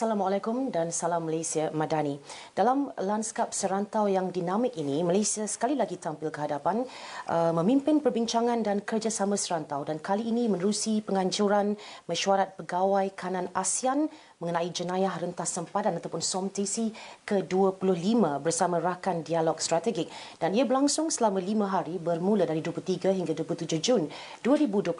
Assalamualaikum dan salam Malaysia Madani. Dalam lanskap serantau yang dinamik ini, Malaysia sekali lagi tampil ke hadapan uh, memimpin perbincangan dan kerjasama serantau dan kali ini menerusi penganjuran mesyuarat pegawai kanan ASEAN mengenai jenayah rentas sempadan ataupun SOMTC ke-25 bersama rakan dialog strategik. Dan ia berlangsung selama lima hari bermula dari 23 hingga 27 Jun 2025.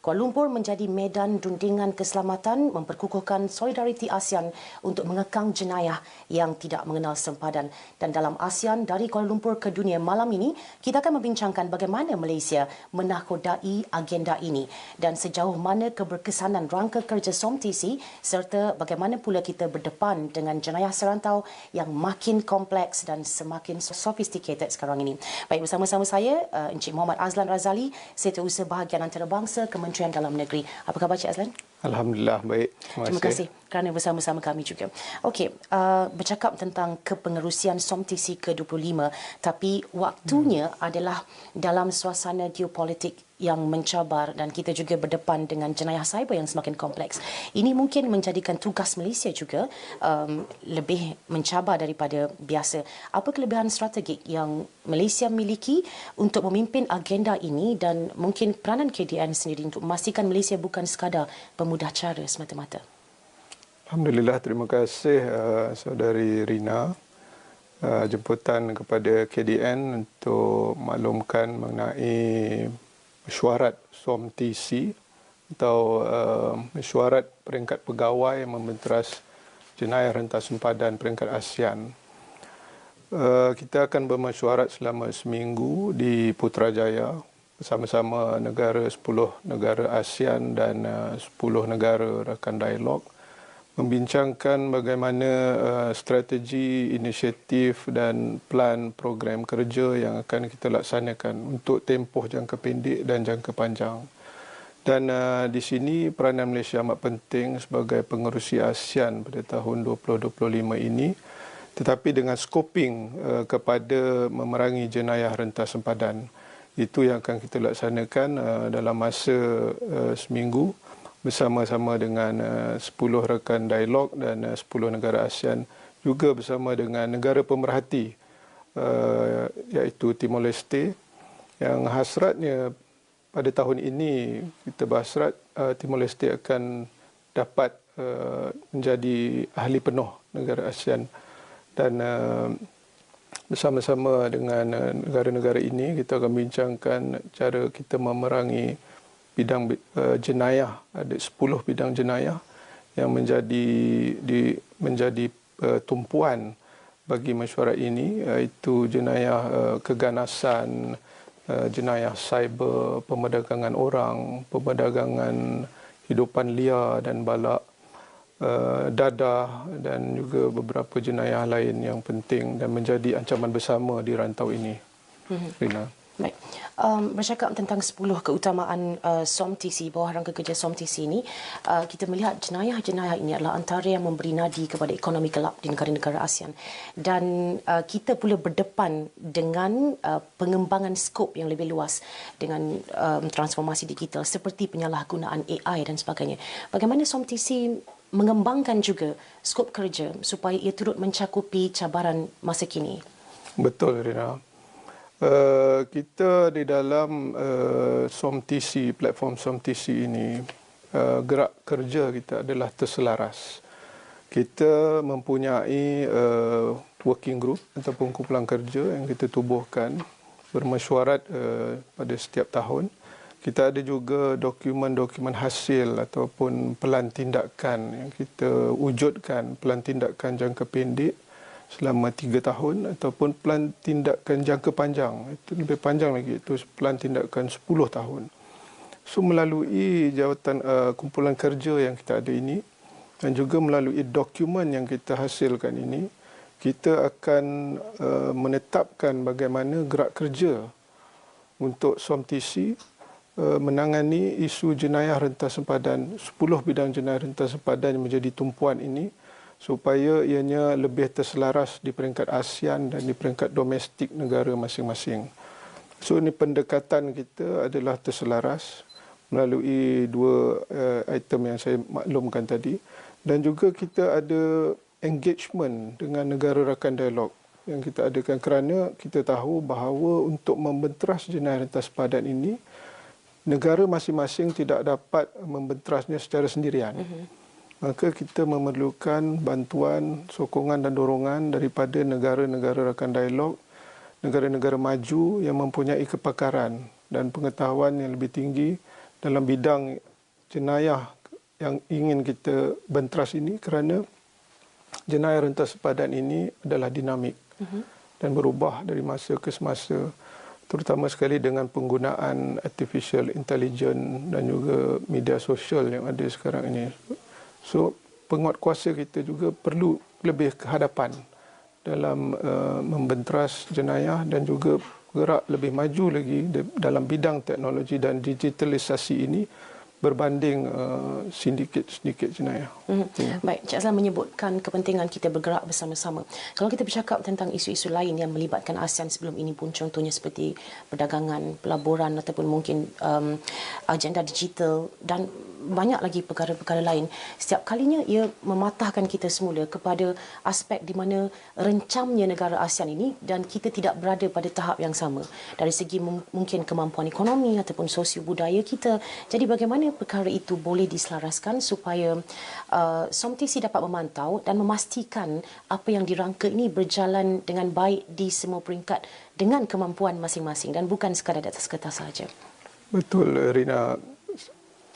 Kuala Lumpur menjadi medan rundingan keselamatan memperkukuhkan solidariti ASEAN untuk mengekang jenayah yang tidak mengenal sempadan. Dan dalam ASEAN dari Kuala Lumpur ke dunia malam ini kita akan membincangkan bagaimana Malaysia menakodai agenda ini. Dan sejauh mana keberkesanan rangka kerja SOMTC serta serta bagaimana pula kita berdepan dengan jenayah serantau yang makin kompleks dan semakin sophisticated sekarang ini. Baik, bersama-sama saya, uh, Encik Muhammad Azlan Razali, Setiausaha Bahagian Antarabangsa Kementerian Dalam Negeri. Apa khabar Cik Azlan? Alhamdulillah, baik. Terima, Terima kasih kerana bersama-sama kami juga. Okey, uh, bercakap tentang kepengerusian SOMTC ke-25, tapi waktunya hmm. adalah dalam suasana geopolitik yang mencabar dan kita juga berdepan dengan jenayah cyber yang semakin kompleks. Ini mungkin menjadikan tugas Malaysia juga um, lebih mencabar daripada biasa. Apa kelebihan strategik yang Malaysia miliki untuk memimpin agenda ini dan mungkin peranan KDN sendiri untuk memastikan Malaysia bukan sekadar pemudah cara semata-mata? Alhamdulillah, terima kasih uh, saudari Rina uh, jemputan kepada KDN untuk maklumkan mengenai mesyuarat SOMTC atau uh, mesyuarat peringkat pegawai membenteras jenayah rentas sempadan peringkat ASEAN. Uh, kita akan bermesyuarat selama seminggu di Putrajaya bersama-sama negara 10 negara ASEAN dan uh, 10 negara rakan dialog membincangkan bagaimana uh, strategi, inisiatif dan plan program kerja yang akan kita laksanakan untuk tempoh jangka pendek dan jangka panjang. Dan uh, di sini peranan Malaysia amat penting sebagai pengerusi ASEAN pada tahun 2025 ini tetapi dengan scoping uh, kepada memerangi jenayah rentas sempadan. Itu yang akan kita laksanakan uh, dalam masa uh, seminggu bersama-sama dengan uh, 10 rekan dialog dan uh, 10 negara ASEAN juga bersama dengan negara pemerhati uh, iaitu Timor Leste. Yang hasratnya pada tahun ini kita berhasrat uh, Timor Leste akan dapat uh, menjadi ahli penuh negara ASEAN. Dan uh, bersama-sama dengan uh, negara-negara ini kita akan bincangkan cara kita memerangi bidang uh, jenayah. Ada 10 bidang jenayah yang menjadi di menjadi uh, tumpuan bagi mesyuarat ini iaitu jenayah uh, keganasan uh, jenayah cyber pemerdagangan orang pemerdagangan hidupan liar dan balak uh, dadah dan juga beberapa jenayah lain yang penting dan menjadi ancaman bersama di rantau ini. Mm-hmm. Rina. Baik. Um, bercakap tentang 10 keutamaan uh, SOMTC, bawah rangka kerja SOMTC ini, uh, kita melihat jenayah-jenayah ini adalah antara yang memberi nadi kepada ekonomi gelap di negara-negara ASEAN. Dan uh, kita pula berdepan dengan uh, pengembangan skop yang lebih luas dengan um, transformasi digital seperti penyalahgunaan AI dan sebagainya. Bagaimana SOMTC mengembangkan juga skop kerja supaya ia turut mencakupi cabaran masa kini? Betul, Rina. Uh, kita di dalam uh, SOMTC, platform SOMTC ini, uh, gerak kerja kita adalah terselaras. Kita mempunyai uh, working group ataupun kumpulan kerja yang kita tubuhkan bermesyuarat uh, pada setiap tahun. Kita ada juga dokumen-dokumen hasil ataupun pelan tindakan yang kita wujudkan, pelan tindakan jangka pendek selama tiga tahun ataupun pelan tindakan jangka panjang. Itu lebih panjang lagi itu pelan tindakan sepuluh tahun. So melalui jawatan uh, kumpulan kerja yang kita ada ini dan juga melalui dokumen yang kita hasilkan ini kita akan uh, menetapkan bagaimana gerak kerja untuk SOMTC menangani isu jenayah rentas sempadan 10 bidang jenayah rentas sempadan yang menjadi tumpuan ini supaya ianya lebih terselaras di peringkat ASEAN dan di peringkat domestik negara masing-masing. So ini pendekatan kita adalah terselaras melalui dua uh, item yang saya maklumkan tadi dan juga kita ada engagement dengan negara rakan dialog yang kita adakan kerana kita tahu bahawa untuk membenteras jenayah rentas padan ini negara masing-masing tidak dapat membenterasnya secara sendirian. Mm-hmm. Maka kita memerlukan bantuan, sokongan dan dorongan daripada negara-negara rakan dialog, negara-negara maju yang mempunyai kepakaran dan pengetahuan yang lebih tinggi dalam bidang jenayah yang ingin kita benteras ini kerana jenayah rentas padan ini adalah dinamik uh-huh. dan berubah dari masa ke semasa terutama sekali dengan penggunaan artificial intelligence dan juga media sosial yang ada sekarang ini. So penguat kuasa kita juga perlu lebih ke hadapan dalam uh, membenteras jenayah dan juga gerak lebih maju lagi dalam bidang teknologi dan digitalisasi ini berbanding uh, sindiket-sindiket jenayah. Mm-hmm. Baik, Cik Azlan menyebutkan kepentingan kita bergerak bersama-sama. Kalau kita bercakap tentang isu-isu lain yang melibatkan ASEAN sebelum ini pun contohnya seperti perdagangan, pelaburan ataupun mungkin um, agenda digital dan banyak lagi perkara-perkara lain. Setiap kalinya ia mematahkan kita semula kepada aspek di mana rencamnya negara ASEAN ini dan kita tidak berada pada tahap yang sama dari segi mungkin kemampuan ekonomi ataupun sosio budaya kita. Jadi bagaimana perkara itu boleh diselaraskan supaya uh, SOMTC dapat memantau dan memastikan apa yang dirangka ini berjalan dengan baik di semua peringkat dengan kemampuan masing-masing dan bukan sekadar di atas kertas sahaja. Betul Rina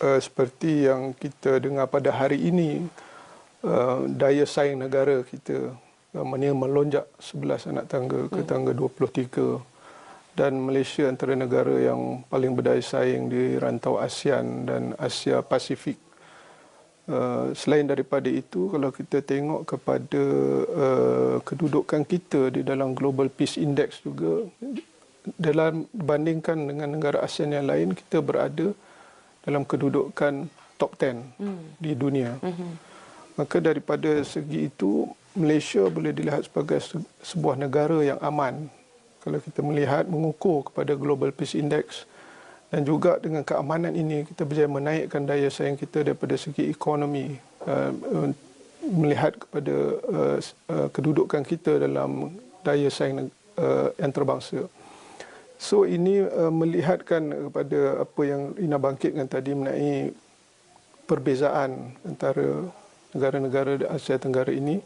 uh, seperti yang kita dengar pada hari ini uh, daya saing negara kita uh, melonjak 11 anak tangga ke hmm. tangga 23 dan Malaysia antara negara yang paling berdaya saing di rantau ASEAN dan Asia Pasifik. Uh, selain daripada itu, kalau kita tengok kepada uh, kedudukan kita di dalam Global Peace Index juga, dalam bandingkan dengan negara ASEAN yang lain, kita berada dalam kedudukan top 10 hmm. di dunia. Hmm. Maka daripada segi itu Malaysia boleh dilihat sebagai sebuah negara yang aman. Kalau kita melihat mengukur kepada Global Peace Index dan juga dengan keamanan ini kita berjaya menaikkan daya saing kita daripada segi ekonomi uh, melihat kepada uh, uh, kedudukan kita dalam daya saing uh, antarabangsa. So ini uh, melihatkan kepada apa yang Ina bangkitkan tadi mengenai perbezaan antara negara-negara Asia Tenggara ini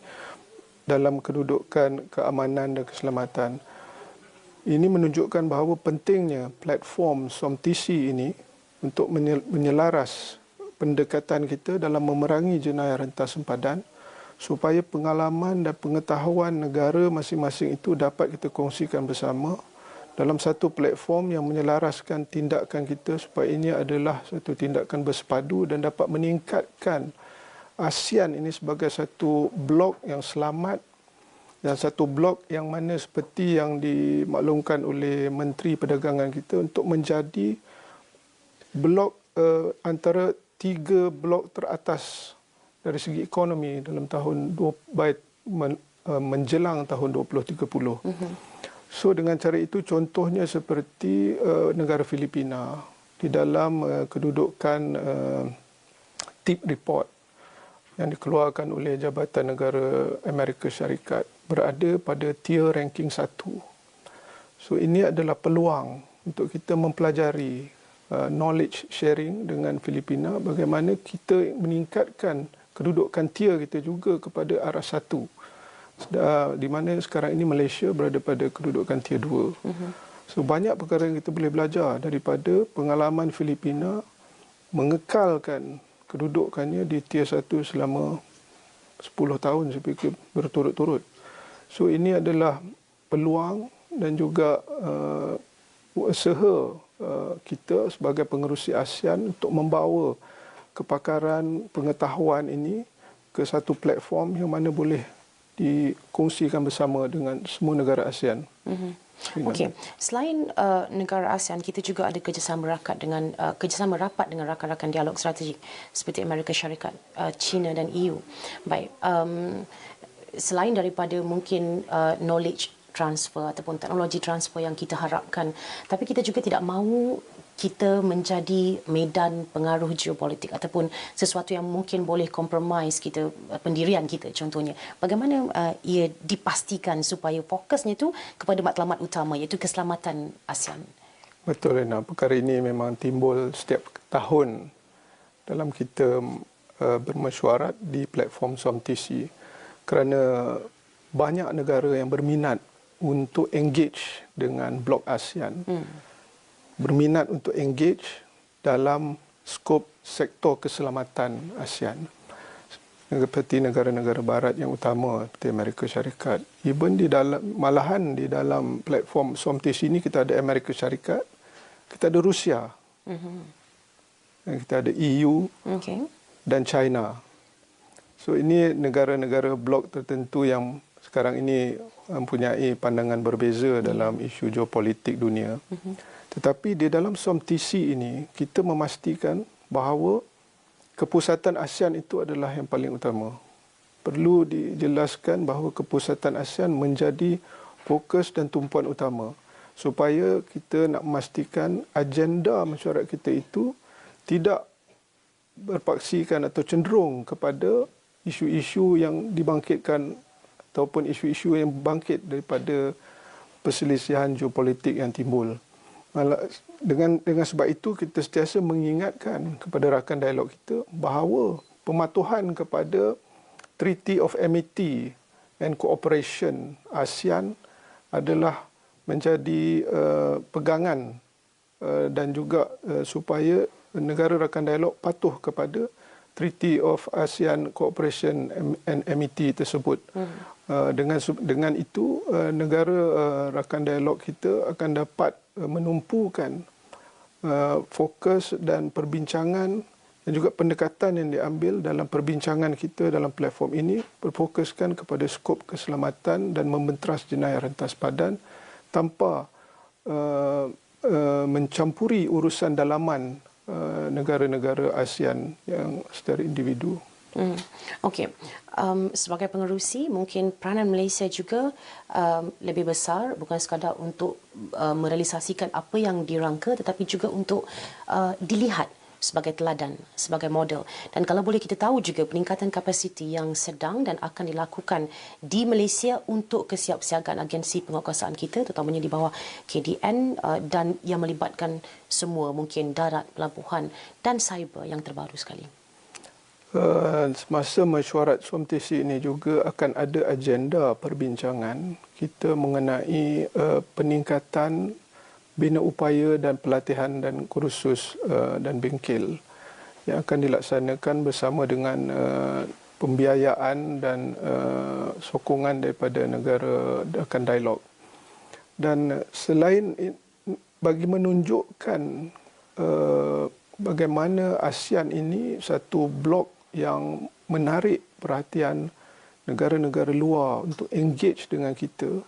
dalam kedudukan keamanan dan keselamatan. Ini menunjukkan bahawa pentingnya platform SOMTC ini untuk menyelaras pendekatan kita dalam memerangi jenayah rentas sempadan supaya pengalaman dan pengetahuan negara masing-masing itu dapat kita kongsikan bersama dalam satu platform yang menyelaraskan tindakan kita supaya ini adalah satu tindakan bersepadu dan dapat meningkatkan ASEAN ini sebagai satu blok yang selamat dan satu blok yang mana seperti yang dimaklumkan oleh Menteri Perdagangan kita untuk menjadi blok uh, antara tiga blok teratas dari segi ekonomi dalam tahun dua, baik men, uh, menjelang tahun 2030. Mm-hmm. So dengan cara itu contohnya seperti uh, negara Filipina di dalam uh, kedudukan uh, tip report yang dikeluarkan oleh Jabatan Negara Amerika Syarikat berada pada tier ranking satu. So ini adalah peluang untuk kita mempelajari uh, knowledge sharing dengan Filipina bagaimana kita meningkatkan kedudukan tier kita juga kepada arah satu di mana sekarang ini Malaysia berada pada kedudukan tier 2. Uh-huh. So banyak perkara yang kita boleh belajar daripada pengalaman Filipina mengekalkan kedudukannya di tier 1 selama 10 tahun saya fikir berturut-turut. So ini adalah peluang dan juga uh, usaha uh, kita sebagai pengerusi ASEAN untuk membawa kepakaran pengetahuan ini ke satu platform yang mana boleh dikongsikan bersama dengan semua negara ASEAN. Mm-hmm. Okey, selain uh, negara ASEAN, kita juga ada kerjasama rapat dengan uh, kerjasama rapat dengan rakan-rakan dialog strategik seperti Amerika Syarikat, uh, China dan EU. Baik, um, selain daripada mungkin uh, knowledge transfer ataupun teknologi transfer yang kita harapkan, tapi kita juga tidak mahu kita menjadi medan pengaruh geopolitik ataupun sesuatu yang mungkin boleh compromise kita uh, pendirian kita contohnya. Bagaimana uh, ia dipastikan supaya fokusnya itu kepada matlamat utama iaitu keselamatan ASEAN? Betul Rena, perkara ini memang timbul setiap tahun dalam kita uh, bermesyuarat di platform SOMTC kerana banyak negara yang berminat untuk engage dengan blok ASEAN. Hmm berminat untuk engage dalam skop sektor keselamatan ASEAN seperti negara-negara barat yang utama seperti Amerika Syarikat even di dalam malahan di dalam platform SOMTIS ini kita ada Amerika Syarikat kita ada Rusia mm-hmm. kita ada EU okay. dan China so ini negara-negara blok tertentu yang sekarang ini mempunyai pandangan berbeza dalam isu geopolitik dunia mm-hmm. Tetapi di dalam SOMTC ini, kita memastikan bahawa kepusatan ASEAN itu adalah yang paling utama. Perlu dijelaskan bahawa kepusatan ASEAN menjadi fokus dan tumpuan utama supaya kita nak memastikan agenda mesyuarat kita itu tidak berpaksikan atau cenderung kepada isu-isu yang dibangkitkan ataupun isu-isu yang bangkit daripada perselisihan geopolitik yang timbul. Dengan dengan sebab itu kita sentiasa mengingatkan kepada rakan dialog kita bahawa pematuhan kepada Treaty of Amity and Cooperation ASEAN adalah menjadi uh, pegangan uh, dan juga uh, supaya negara rakan dialog patuh kepada Treaty of ASEAN Cooperation and Amity tersebut. Hmm. Uh, dengan dengan itu uh, negara uh, rakan dialog kita akan dapat Uh, menumpukan uh, fokus dan perbincangan dan juga pendekatan yang diambil dalam perbincangan kita dalam platform ini berfokuskan kepada skop keselamatan dan membenteras jenayah rentas padan tanpa uh, uh, mencampuri urusan dalaman negara-negara ASEAN yang secara individu. Hmm. Okey, um, sebagai pengerusi mungkin peranan Malaysia juga um, lebih besar bukan sekadar untuk uh, merealisasikan apa yang dirangka tetapi juga untuk uh, dilihat sebagai teladan, sebagai model. Dan kalau boleh kita tahu juga peningkatan kapasiti yang sedang dan akan dilakukan di Malaysia untuk kesiapsiagaan agensi penguasaan kita terutamanya di bawah KDN uh, dan yang melibatkan semua mungkin darat, pelabuhan dan cyber yang terbaru sekali. Uh, semasa mesyuarat SOMTC ini juga akan ada agenda perbincangan kita mengenai uh, peningkatan bina upaya dan pelatihan dan kursus uh, dan bengkel yang akan dilaksanakan bersama dengan uh, pembiayaan dan uh, sokongan daripada negara akan dialog. Dan selain bagi menunjukkan uh, bagaimana ASEAN ini satu blok yang menarik perhatian negara-negara luar untuk engage dengan kita.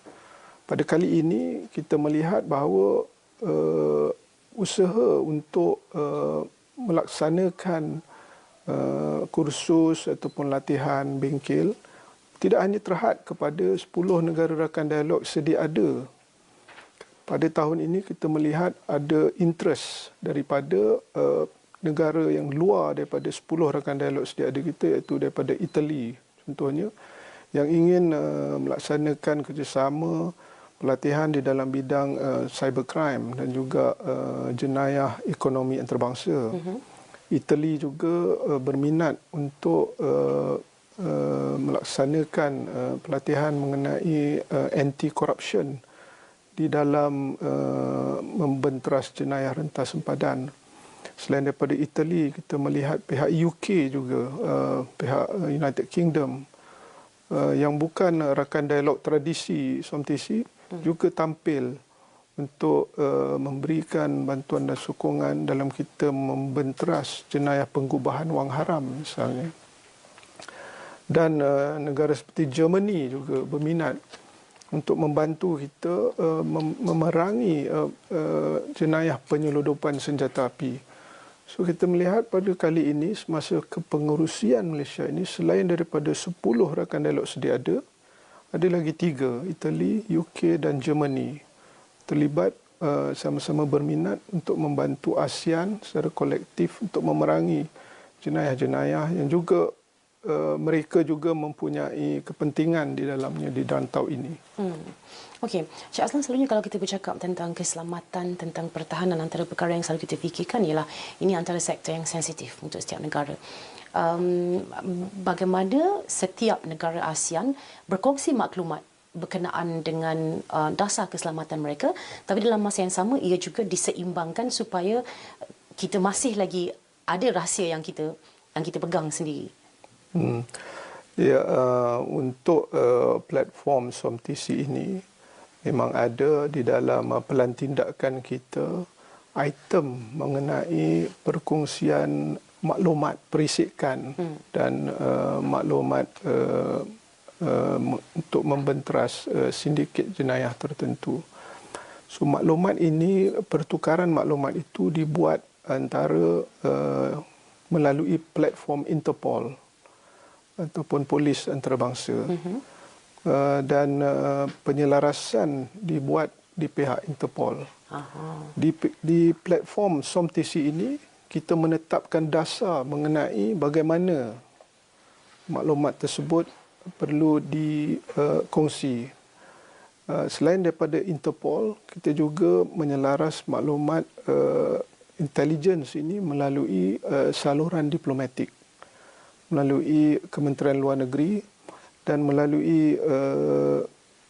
Pada kali ini kita melihat bahawa uh, usaha untuk uh, melaksanakan uh, kursus ataupun latihan bengkel tidak hanya terhad kepada 10 negara rakan dialog sedia ada. Pada tahun ini kita melihat ada interest daripada uh, negara yang luar daripada 10 rakan dialog sedia ada kita iaitu daripada Itali contohnya yang ingin uh, melaksanakan kerjasama pelatihan di dalam bidang uh, cybercrime dan juga uh, jenayah ekonomi antarabangsa. Uh-huh. Itali juga uh, berminat untuk uh, uh, melaksanakan uh, pelatihan mengenai uh, anti corruption di dalam uh, membenteras jenayah rentas sempadan. Selain daripada Itali, kita melihat pihak UK juga, uh, pihak uh, United Kingdom uh, yang bukan rakan dialog tradisi SOMTC. Juga tampil untuk uh, memberikan bantuan dan sokongan dalam kita membenteras jenayah pengubahan wang haram misalnya. Dan uh, negara seperti Germany juga berminat untuk membantu kita uh, memerangi uh, uh, jenayah penyeludupan senjata api. So kita melihat pada kali ini semasa kepengurusian Malaysia ini selain daripada 10 rakan dialog sedia ada, ada lagi tiga, Itali, UK dan Germany terlibat uh, sama-sama berminat untuk membantu ASEAN secara kolektif untuk memerangi jenayah-jenayah yang juga uh, mereka juga mempunyai kepentingan di dalamnya di rantau ini. Hmm. Okey, Syed Aslan selalunya kalau kita bercakap tentang keselamatan, tentang pertahanan antara perkara yang selalu kita fikirkan ialah ini antara sektor yang sensitif untuk setiap negara. Um, bagaimana setiap negara ASEAN berkongsi maklumat berkenaan dengan uh, dasar keselamatan mereka tapi dalam masa yang sama ia juga diseimbangkan supaya kita masih lagi ada rahsia yang kita yang kita pegang sendiri. Hmm. Ya uh, untuk uh, platform SOMTC ini memang ada di dalam uh, pelan tindakan kita item mengenai perkongsian maklumat perisikan hmm. dan uh, maklumat uh, uh, untuk membenteras uh, sindiket jenayah tertentu. So maklumat ini pertukaran maklumat itu dibuat antara uh, melalui platform Interpol ataupun polis antarabangsa. Hmm. Uh, dan uh, penyelarasan dibuat di pihak Interpol. Aha. Di di platform SOMTC ini kita menetapkan dasar mengenai bagaimana maklumat tersebut perlu dikongsi. Uh, selain daripada Interpol, kita juga menyelaras maklumat uh, intelligence ini melalui uh, saluran diplomatik melalui Kementerian Luar Negeri dan melalui uh,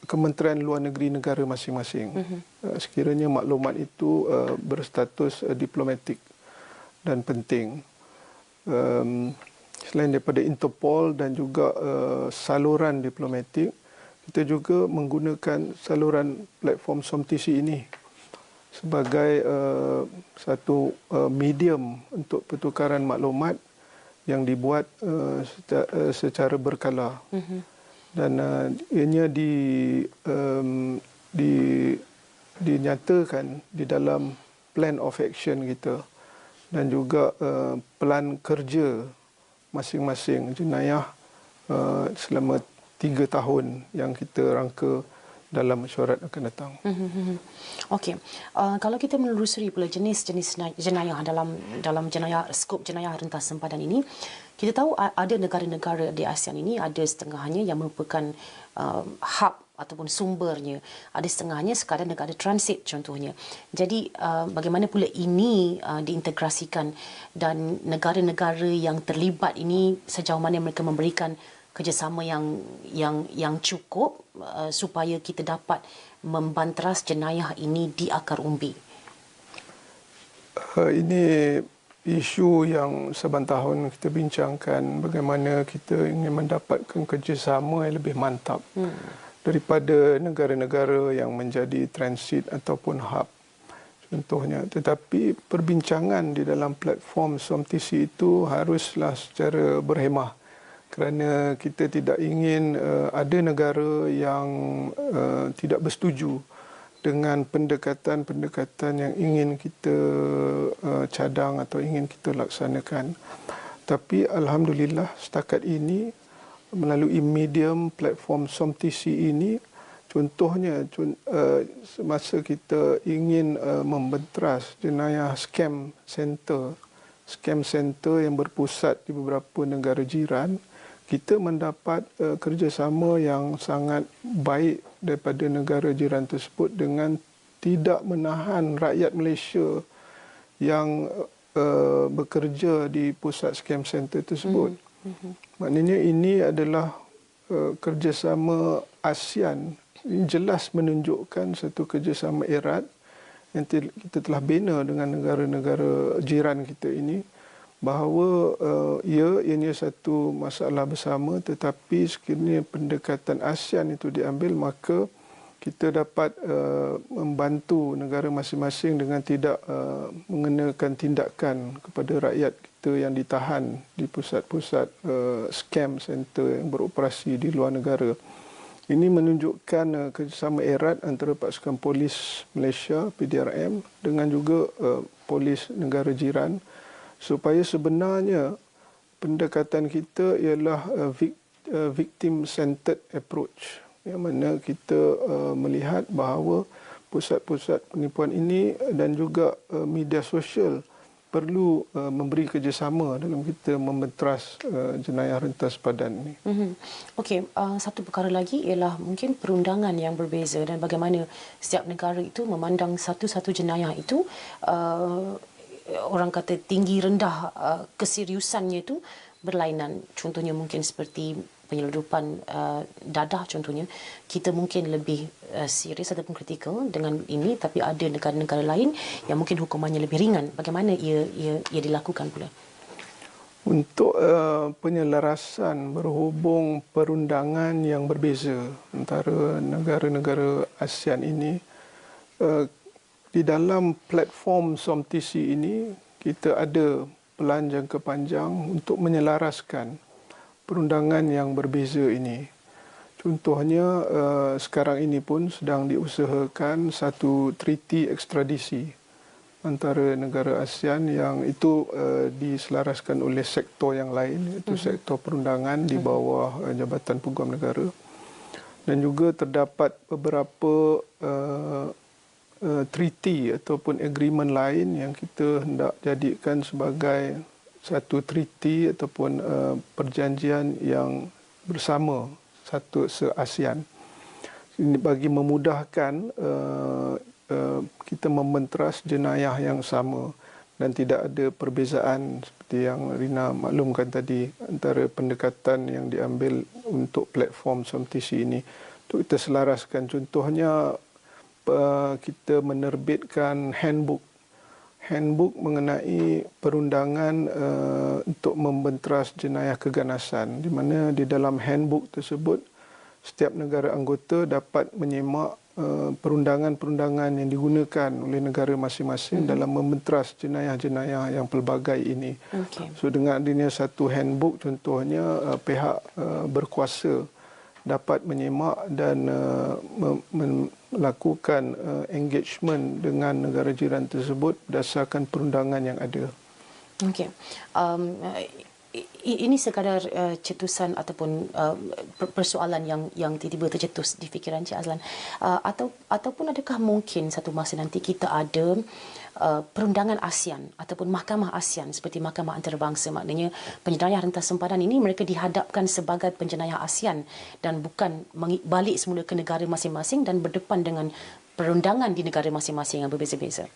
Kementerian Luar Negeri negara masing-masing. Uh-huh. Uh, sekiranya maklumat itu uh, berstatus uh, diplomatik dan penting. Um, selain daripada Interpol dan juga uh, saluran diplomatik, kita juga menggunakan saluran platform SOMTC ini sebagai uh, satu uh, medium untuk pertukaran maklumat yang dibuat uh, secara, uh, secara berkala mm-hmm. dan uh, ianya di um, di dinyatakan di dalam plan of action kita dan juga uh, pelan kerja masing-masing jenayah uh, selama tiga tahun yang kita rangka dalam mesyuarat akan datang. Mm-hmm. Okey, uh, kalau kita menelusuri pula jenis-jenis jenayah dalam dalam jenayah skop jenayah rentas sempadan ini, kita tahu ada negara-negara di ASEAN ini ada setengahnya yang merupakan uh, hub ataupun sumbernya ada setengahnya sekadar negara transit contohnya jadi uh, bagaimana pula ini uh, diintegrasikan dan negara-negara yang terlibat ini sejauh mana mereka memberikan kerjasama yang yang yang cukup uh, supaya kita dapat membanteras jenayah ini di akar umbi. Uh, ini isu yang seban tahun kita bincangkan bagaimana kita ingin mendapatkan kerjasama yang lebih mantap hmm. Daripada negara-negara yang menjadi transit ataupun hub contohnya tetapi perbincangan di dalam platform SOMTC itu haruslah secara berhemah kerana kita tidak ingin uh, ada negara yang uh, tidak bersetuju dengan pendekatan-pendekatan yang ingin kita uh, cadang atau ingin kita laksanakan. Tapi alhamdulillah setakat ini melalui medium platform SOMTC ini contohnya uh, semasa kita ingin uh, membenteras jenayah scam center scam center yang berpusat di beberapa negara jiran kita mendapat uh, kerjasama yang sangat baik daripada negara jiran tersebut dengan tidak menahan rakyat Malaysia yang bekerja di pusat scam center tersebut. Mm-hmm. Maknanya ini adalah uh, kerjasama ASEAN. Ini jelas menunjukkan satu kerjasama erat yang kita telah bina dengan negara-negara jiran kita ini bahawa uh, ya ini satu masalah bersama tetapi sekiranya pendekatan ASEAN itu diambil maka kita dapat uh, membantu negara masing-masing dengan tidak uh, mengenakan tindakan kepada rakyat kita yang ditahan di pusat-pusat uh, scam center yang beroperasi di luar negara. Ini menunjukkan uh, kerjasama erat antara pasukan polis Malaysia PDRM dengan juga uh, polis negara jiran supaya sebenarnya pendekatan kita ialah uh, uh, victim centered approach yang mana kita uh, melihat bahawa pusat-pusat penipuan ini dan juga uh, media sosial perlu uh, memberi kerjasama dalam kita mementeras uh, jenayah rentas padan ini. Mm-hmm. Okey, uh, satu perkara lagi ialah mungkin perundangan yang berbeza dan bagaimana setiap negara itu memandang satu-satu jenayah itu uh, orang kata tinggi rendah uh, keseriusannya itu berlainan. Contohnya mungkin seperti penyeludupan uh, dadah contohnya kita mungkin lebih uh, serius ataupun kritikal dengan ini tapi ada negara-negara lain yang mungkin hukumannya lebih ringan. Bagaimana ia ia, ia dilakukan pula? Untuk uh, penyelarasan berhubung perundangan yang berbeza antara negara-negara ASEAN ini uh, di dalam platform SOMTC ini kita ada pelan jangka panjang untuk menyelaraskan perundangan yang berbeza ini. Contohnya uh, sekarang ini pun sedang diusahakan satu treaty ekstradisi antara negara ASEAN yang itu uh, diselaraskan oleh sektor yang lain iaitu uh-huh. sektor perundangan di mhm. bawah uh, Jabatan Peguam Negara dan juga terdapat beberapa uh, uh, treaty ataupun agreement lain yang kita hendak jadikan sebagai satu treaty ataupun uh, perjanjian yang bersama satu se-ASEAN. Ini bagi memudahkan uh, uh, kita mementeras jenayah yang sama dan tidak ada perbezaan seperti yang Rina maklumkan tadi antara pendekatan yang diambil untuk platform SOMTC ini. Untuk kita selaraskan contohnya uh, kita menerbitkan handbook handbook mengenai perundangan uh, untuk membenteras jenayah keganasan di mana di dalam handbook tersebut setiap negara anggota dapat menyemak uh, perundangan-perundangan yang digunakan oleh negara masing-masing mm-hmm. dalam membenteras jenayah-jenayah yang pelbagai ini. Okay. So dengan adanya satu handbook contohnya uh, pihak uh, berkuasa dapat menyemak dan uh, melakukan uh, engagement dengan negara jiran tersebut berdasarkan perundangan yang ada. Okey. Um, ini sekadar uh, cetusan ataupun uh, persoalan yang yang tiba-tiba tercetus di fikiran Cik Azlan uh, atau ataupun adakah mungkin satu masa nanti kita ada uh, perundangan ASEAN ataupun mahkamah ASEAN seperti mahkamah antarabangsa maknanya penjenayah rentas sempadan ini mereka dihadapkan sebagai penjenayah ASEAN dan bukan balik semula ke negara masing-masing dan berdepan dengan perundangan di negara masing-masing yang berbeza-beza.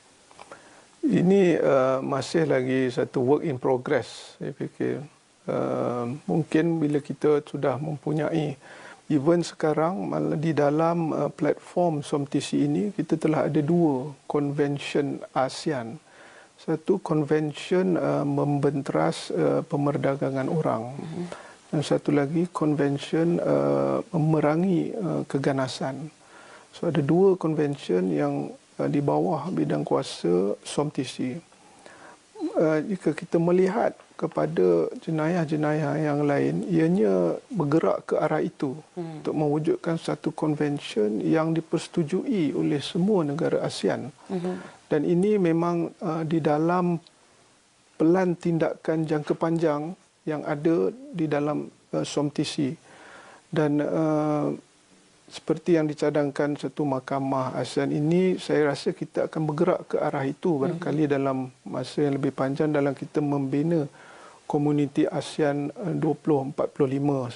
Ini uh, masih lagi satu work in progress saya fikir. Uh, mungkin bila kita sudah mempunyai even sekarang di dalam uh, platform SOMTC ini kita telah ada dua convention ASEAN. Satu convention uh, membenteras uh, pemerdagangan orang. Mm-hmm. Dan satu lagi convention uh, memerangi uh, keganasan. So ada dua convention yang di bawah bidang kuasa SOMTC. Uh, jika kita melihat kepada jenayah-jenayah yang lain, ianya bergerak ke arah itu hmm. untuk mewujudkan satu convention yang dipersetujui oleh semua negara ASEAN. Hmm. Dan ini memang uh, di dalam pelan tindakan jangka panjang yang ada di dalam uh, SOMTC. Dan uh, seperti yang dicadangkan satu mahkamah ASEAN ini saya rasa kita akan bergerak ke arah itu barangkali mm-hmm. dalam masa yang lebih panjang dalam kita membina komuniti ASEAN 2045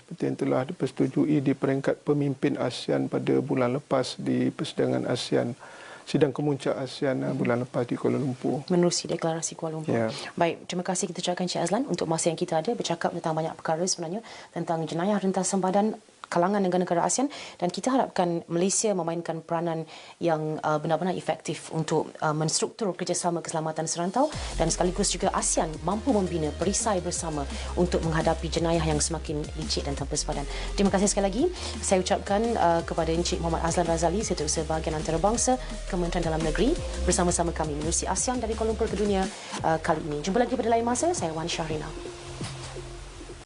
seperti yang telah dipersetujui di peringkat pemimpin ASEAN pada bulan lepas di persidangan ASEAN sidang kemuncak ASEAN mm-hmm. bulan lepas di Kuala Lumpur. Menerusi deklarasi Kuala Lumpur. Yeah. Baik, terima kasih kita ucapkan Cik Azlan untuk masa yang kita ada bercakap tentang banyak perkara sebenarnya tentang jenayah rentas sempadan kalangan negara-negara ASEAN dan kita harapkan Malaysia memainkan peranan yang uh, benar-benar efektif untuk uh, menstruktur kerjasama keselamatan serantau dan sekaligus juga ASEAN mampu membina perisai bersama untuk menghadapi jenayah yang semakin licik dan tanpa sepadan. Terima kasih sekali lagi. Saya ucapkan uh, kepada Encik Muhammad Azlan Razali, Setiausaha Bahagian Antarabangsa Kementerian Dalam Negeri bersama-sama kami menerusi ASEAN dari Kuala Lumpur ke dunia kali ini. Jumpa lagi pada lain masa. Saya Wan Syahrina.